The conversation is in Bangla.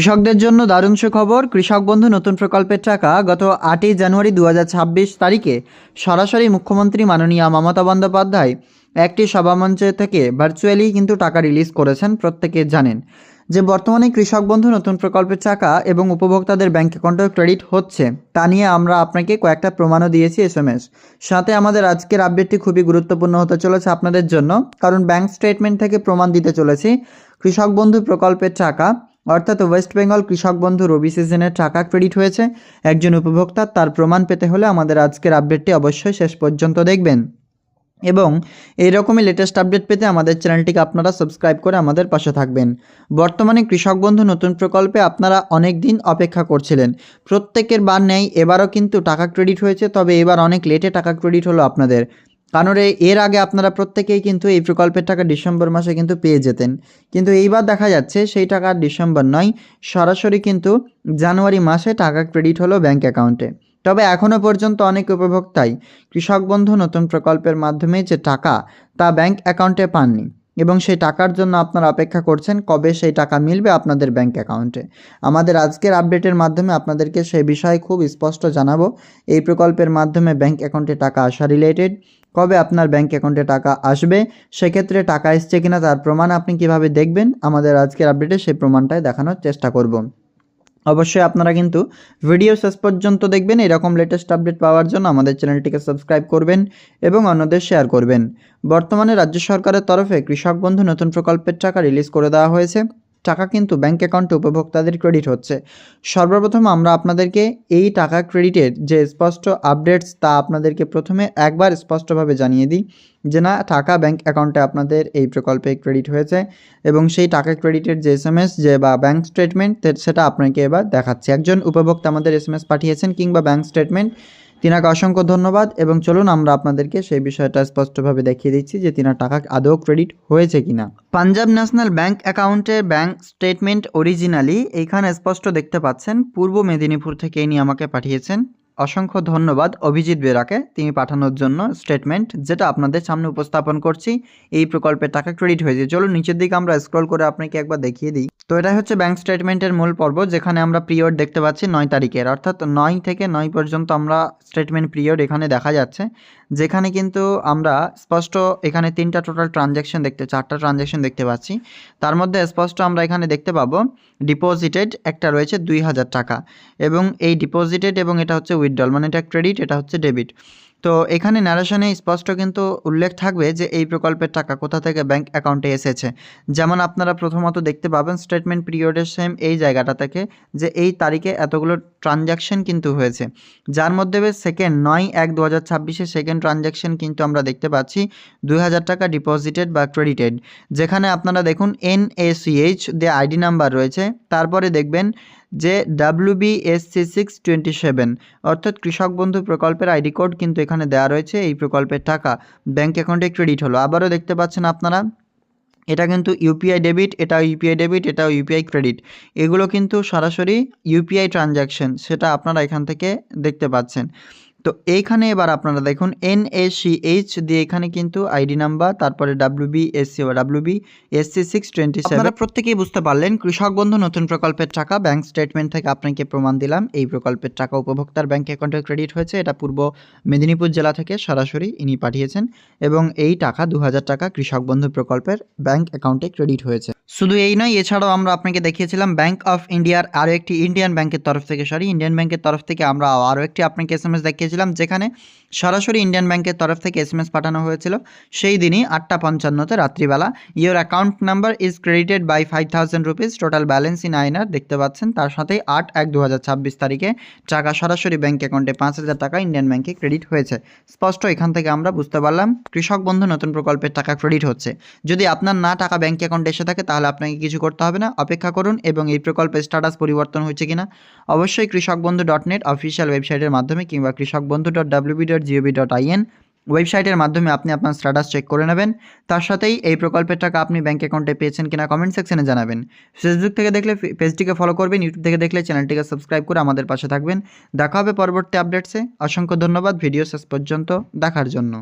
কৃষকদের জন্য দারুণ সুখবর। কৃষক বন্ধু, নতুন প্রকল্পের টাকা গত আটই জানুয়ারি দু হাজার ছাব্বিশ তারিখে সরাসরি মুখ্যমন্ত্রী মাননীয় মমতা বন্দ্যোপাধ্যায় একটি সভামঞ্চ থেকে ভার্চুয়ালি কিন্তু টাকা রিলিজ করেছেন প্রত্যেকে জানেন যে বর্তমানে কৃষক বন্ধু, নতুন প্রকল্পের টাকা এবং উপভোক্তাদের ব্যাংক অ্যাকাউন্টে ক্রেডিট হচ্ছে। তা নিয়ে আমরা আপনাকে কয়েকটা প্রমাণও দিয়েছি এস এম এস সাথে আমাদের আজকের আপডেটটি খুবই গুরুত্বপূর্ণ হতে চলেছে আপনাদের জন্য। কারণ ব্যাংক স্টেটমেন্ট থেকে প্রমাণ দিতে চলেছি। কৃষক বন্ধু প্রকল্পের টাকা অর্থাৎ ওয়েস্ট বেঙ্গল কৃষক বন্ধু রবি সিজনের টাকা ক্রেডিট হয়েছে। একজন উপভোক্তা তার প্রমাণ পেতে হলে আমাদের আজকের আপডেটটি অবশ্যই শেষ পর্যন্ত দেখবেন। এবং এইরকমই লেটেস্ট আপডেট পেতে আমাদের চ্যানেলটিকে আপনারা সাবস্ক্রাইব করে আমাদের পাশে থাকবেন। বর্তমানে কৃষক বন্ধু নতুন প্রকল্পে আপনারা অনেক দিন অপেক্ষা করছিলেন। প্রত্যেকের বার নেই, এবারও কিন্তু টাকা ক্রেডিট হয়েছে, তবে এবার অনেক লেটে টাকা ক্রেডিট হলো আপনাদের। কারণ এর আগে আপনারা প্রত্যেকেই কিন্তু এই প্রকল্পের টাকা ডিসেম্বর মাসে কিন্তু পেয়ে যেতেন। কিন্তু এইবার দেখা যাচ্ছে সেই টাকা ডিসেম্বর নয়, সরাসরি কিন্তু জানুয়ারি মাসে টাকা ক্রেডিট হলো ব্যাঙ্ক অ্যাকাউন্টে। তবে এখনও পর্যন্ত অনেক উপভোক্তাই কৃষক বন্ধু নতুন প্রকল্পের মাধ্যমে যে টাকা তা ব্যাংক অ্যাকাউন্টে পাননি। এবং সেই টাকার জন্য আপনারা অপেক্ষা করছেন কবে সেই টাকা মিলবে আপনাদের ব্যাংক অ্যাকাউন্টে। আমাদের আজকের আপডেটের মাধ্যমে আপনাদেরকে সেই বিষয়ে খুব স্পষ্ট জানাব। এই প্রকল্পের মাধ্যমে ব্যাংক অ্যাকাউন্টে টাকা আসা রিলেটেড কবে আপনার ব্যাংক অ্যাকাউন্টে টাকা আসবে, সেক্ষেত্রে টাকা এসছে কিনা তার প্রমাণ আপনি কীভাবে দেখবেন, আমাদের আজকের আপডেটে সেই প্রমাণটাই দেখানোর চেষ্টা করব। অবশ্যই আপনারা কিন্তু ভিডিও শেষ পর্যন্ত দেখবেন। এরকম লেটেস্ট আপডেট পাওয়ার জন্য আমাদের চ্যানেলটিকে সাবস্ক্রাইব করবেন এবং অন্যদের শেয়ার করবেন। বর্তমানে রাজ্য সরকারের তরফে কৃষক বন্ধু নতুন প্রকল্পের টাকা রিলিজ করে দেওয়া হয়েছে। টাকা কিন্তু ব্যাংক অ্যাকাউন্টে উপভোক্তাদের ক্রেডিট হচ্ছে। সর্বপ্রথম আমরা আপনাদেরকে এই টাকা ক্রেডিটের যে স্পষ্ট আপডেটস তা আপনাদেরকে প্রথমে একবার স্পষ্টভাবে জানিয়ে দিই যে না, টাকা ব্যাংক অ্যাকাউন্টে আপনাদের এই প্রকল্পে ক্রেডিট হয়েছে এবং সেই টাকা ক্রেডিটের যে এস এম এস যে বা ব্যাংক স্টেটমেন্ট সেটা আপনাকে এবার দেখাচ্ছি। একজন উপভোক্তা আমাদের এস এম এস পাঠিয়েছেন কিংবা ব্যাংক স্টেটমেন্ট তিনাকে অসংখ্য ধন্যবাদ এবং চলুন আমরা আপনাদেরকে সেই বিষয়টা স্পষ্টভাবে দেখিয়ে দিচ্ছি যে তিনার টাকা আদৌ ক্রেডিট হয়েছে কিনা। পাঞ্জাব ন্যাশনাল ব্যাংক অ্যাকাউন্টে ব্যাংক স্টেটমেন্ট অরিজিনালি এইখানে স্পষ্ট দেখতে পাচ্ছেন, পূর্ব মেদিনীপুর থেকে ইনি আমাকে পাঠিয়েছেন। অসংখ্য ধন্যবাদ অভিজিৎ বেরাকে তিনি পাঠানোর জন্য স্টেটমেন্ট যেটা আপনাদের সামনে উপস্থাপন করছি। এই প্রকল্পের টাকা ক্রেডিট হয়েছে চলুন নিচের দিকে আমরা স্ক্রল করে আপনাকে একবার দেখিয়ে দিই। তো এটা হচ্ছে ব্যাংক স্টেটমেন্টের মূল পর্ব, যেখানে আমরা পিরিয়ড দেখতে পাচ্ছি নয় তারিখের। অর্থাৎ নয় থেকে নয় পর্যন্ত আমরা স্টেটমেন্ট পিরিয়ড এখানে দেখা যাচ্ছে, যেখানে কিন্তু আমরা স্পষ্ট এখানে তিনটা টোটাল ট্রানজ্যাকশন দেখতে, চারটা ট্রানজ্যাকশন দেখতে পাচ্ছি। তার মধ্যে স্পষ্ট আমরা এখানে দেখতে পাবো ডিপোজিটেড একটা রয়েছে দুই হাজার টাকা। এবং এই ডিপোজিটেড এবং এটা হচ্ছে উইথড্রল মানে এটা ক্রেডিট এটা হচ্ছে ডেবিট তো এখানে ন্যারেশনে স্পষ্ট কিন্তু উল্লেখ থাকবে যে এই প্রকল্পের টাকা কোথা থেকে ব্যাংক অ্যাকাউন্টে এসেছে। যেমন আপনারা প্রথমত দেখতে পাবেন স্টেটমেন্ট পিরিয়ডের সেম এই জায়গাটা থেকে যে এই তারিখে এতগুলো ট্রানজ্যাকশন কিন্তু হয়েছে। যার মধ্যে সেকেন্ড নয় এক দু হাজার ছাব্বিশে সেকেন্ড ট্রানজ্যাকশন কিন্তু আমরা দেখতে পাচ্ছি দুই হাজার টাকা ডিপোজিটেড বা ক্রেডিটেড যেখানে আপনারা দেখুন এন এসিএইচ যে আইডি নাম্বার রয়েছে, তারপরে দেখবেন যে W B S C six twenty seven অর্থাৎ কৃষক বন্ধু প্রকল্পের আইডি কোড কিন্তু এখানে দেওয়া রয়েছে, এই প্রকল্পের টাকা ব্যাঙ্ক অ্যাকাউন্টে ক্রেডিট হলো। আবারও দেখতে পাচ্ছেন আপনারা, এটা কিন্তু ইউপিআই ডেবিট এটা ইউপিআই ডেবিট এটা ইউপিআই ক্রেডিট। এগুলো কিন্তু সরাসরি ইউপিআই ট্রানজ্যাকশন, সেটা আপনারা এখান থেকে দেখতে পাচ্ছেন। তো এইখানে এবার আপনারা দেখুন এন এইচ দিয়ে এখানে কিন্তু আইডি নাম্বার তারপরে W B SC W B SC six twenty seven প্রত্যেকেই বুঝতে পারলেন, কৃষক বন্ধু, নতুন প্রকল্পের টাকা ব্যাংক স্টেটমেন্ট থেকে আপনাকে প্রমাণ দিলাম। এই প্রকল্পের টাকা উপভোক্তার ব্যাংক অ্যাকাউন্টে ক্রেডিট হয়েছে। এটা পূর্ব মেদিনীপুর জেলা থেকে সরাসরি ইনি পাঠিয়েছেন এবং এই টাকা দু হাজার টাকা কৃষক বন্ধু প্রকল্পের ব্যাংক অ্যাকাউন্টে ক্রেডিট হয়েছে। শুধু এই নয়, এছাড়াও আমরা আপনাকে দেখিয়েছিলাম ব্যাংক অফ ইন্ডিয়ার আরও একটি ইন্ডিয়ান ব্যাংকের তরফ থেকে সরি ইন্ডিয়ান ব্যাংকের তরফ থেকে আমরা আরও একটি আপনাকে এস দেখিয়েছিলাম, যেখানে সরাসরি ইন্ডিয়ান ব্যাংকের তরফ থেকে এস এম এস পাঠানো হয়েছিল। সেই দিনই আটটা পঞ্চান্নতে রাত্রিবেলা your account number is credited by five thousand rupees total balance in আইনার দেখতে পাচ্ছেন। তার সাথে আট এক দু হাজার ছাব্বিশ তারিখে টাকা সরাসরি ব্যাংক অ্যাকাউন্টে পাঁচ হাজার টাকা ইন্ডিয়ান ব্যাংকে ক্রেডিট হয়েছে। স্পষ্ট এখান থেকে আমরা বুঝতে পারলাম, কৃষক বন্ধু নতুন প্রকল্পের টাকা ক্রেডিট হচ্ছে। যদি আপনার না টাকা ব্যাংক অ্যাকাউন্টে এসে থাকে, তাহলে আপনাকে কিছু করতে হবে না। অপেক্ষা করুন এবং এই প্রকল্পের স্ট্যাটাস পরিবর্তন হয়েছে কিনা। অবশ্যই কৃষক বন্ধু ডট নেট অফিসিয়াল ওয়েবসাইটের মাধ্যমে কিংবা Krishak Bandhu dot WB dot GOV dot IN ওয়েবসাইটের মাধ্যমে আপনি আপনার স্ট্যাটাস চেক করে নেবেন। তার সাথেই এই প্রকল্পের টাকা আপনি ব্যাঙ্ক অ্যাকাউন্টে পেয়েছেন কিনা কমেন্ট সেকশনে জানাবেন। ফেসবুক থেকে দেখলে পেজটিকে ফলো করবেন ইউটিউব থেকে দেখলে চ্যানেলটিকে সাবস্ক্রাইব করে আমাদের পাশে থাকবেন। দেখা হবে পরবর্তী আপডেটসে অসংখ্য ধন্যবাদ। ভিডিও শেষ পর্যন্ত দেখার জন্য।